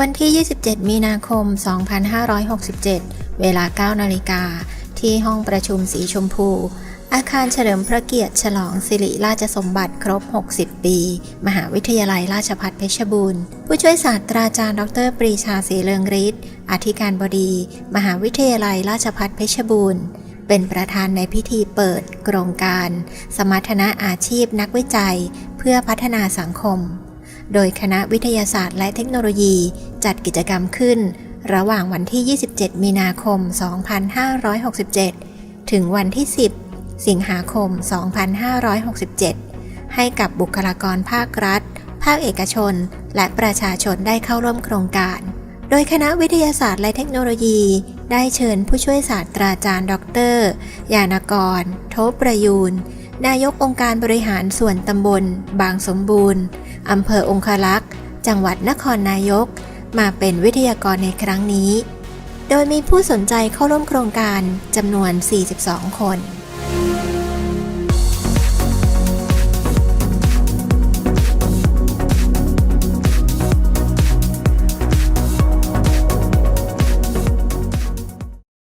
วันที่ 27 มีนาคม 2567 เวลา 9 นาฬิกา ที่ห้องประชุมสีชมพู อาคารเฉลิมพระเกียรติฉลองสิริราชสมบัติครบ 60 ปี มหาวิทยาลัยราชภัฏเพชรบูรณ์ ผู้ช่วยศาสตราจารย์ ดร ปรีชาศรีเลืองฤทธิ์ อธิการบดี มหาวิทยาลัยราชภัฏเพชรบูรณ์เป็นประธานในพิธีเปิดโครงการ สมรรถนะอาชีพนักวิจัย เพื่อพัฒนาสังคม โดยคณะวิทยาศาสตร์และเทคโนโลยีจัดกิจกรรมขึ้น ระหว่างวันที่ 27 มีนาคม 2567 ถึงวันที่ 10 สิงหาคม 2567 ให้กับบุคลากรภาครัฐ ภาคเอกชน และประชาชนได้เข้าร่วมโครงการ โดยคณะวิทยาศาสตร์และเทคโนโลยี ได้เชิญผู้ช่วยศาสตราจารย์ ดร ยานกร โทประยูนนายกองค์การบริหารส่วนตำบล บางสมบูรณ์ อำเภอองคลักษ์ จังหวัดนครนายก มาเป็นวิทยากรในครั้งนี้ โดยมีผู้สนใจเข้าร่วมโครงการจำนวน 42 คน